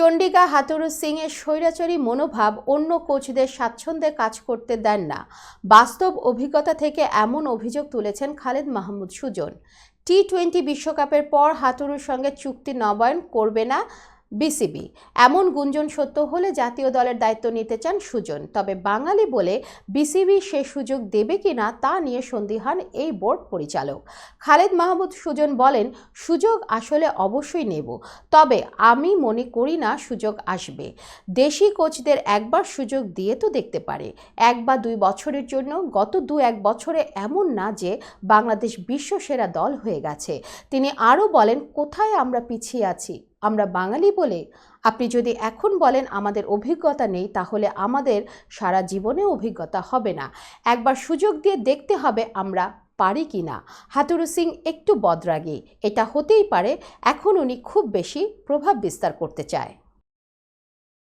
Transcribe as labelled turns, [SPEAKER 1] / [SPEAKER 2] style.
[SPEAKER 1] চণ্ডিকা হাতুরু সিংয়ের স্বৈরাচারী মনোভাব অন্য কোচদের স্বাচ্ছন্দ্যে কাজ করতে দেন না। বাস্তব অভিজ্ঞতা থেকে এমন অভিযোগ তুলেছেন খালেদ মাহমুদ সুজন। টি টোয়েন্টি বিশ্বকাপের পর হাতুরুর সঙ্গে চুক্তি নবায়ন করবে না বিসিবি। এমন গুঞ্জন সত্য হলে জাতীয় দলের দায়িত্ব নিতে চান সুজন। তবে বাঙালি বলে বিসিবি সে সুযোগ দেবে কিনা তা নিয়ে সন্দিহান এই বোর্ড পরিচালক। খালেদ মাহমুদ সুজন বলেন, সুযোগ আসলে অবশ্যই নেব। তবে আমি মনে করি না সুযোগ আসবে। দেশি কোচদের একবার সুযোগ দিয়ে তো দেখতে পারে। এক বা দুই বছরের জন্য গত দু এক বছরে এমন না যে বাংলাদেশ বিশ্বসেরা দল হয়ে গেছে। তিনি আরও বলেন, কোথায় আমরা পিছিয়ে আছি? আমরা বাঙালি বলে আপনি যদি এখন বলেন আমাদের অভিজ্ঞতা নেই, তাহলে আমাদের সারা জীবনে অভিজ্ঞতা হবে না। একবার সুযোগ দিয়ে দেখতে হবে আমরা পারি কি না। হাতুরু সিং একটু বদরাগী, এটা হতেই পারে, এখন উনি খুব বেশি প্রভাব বিস্তার করতে চায়।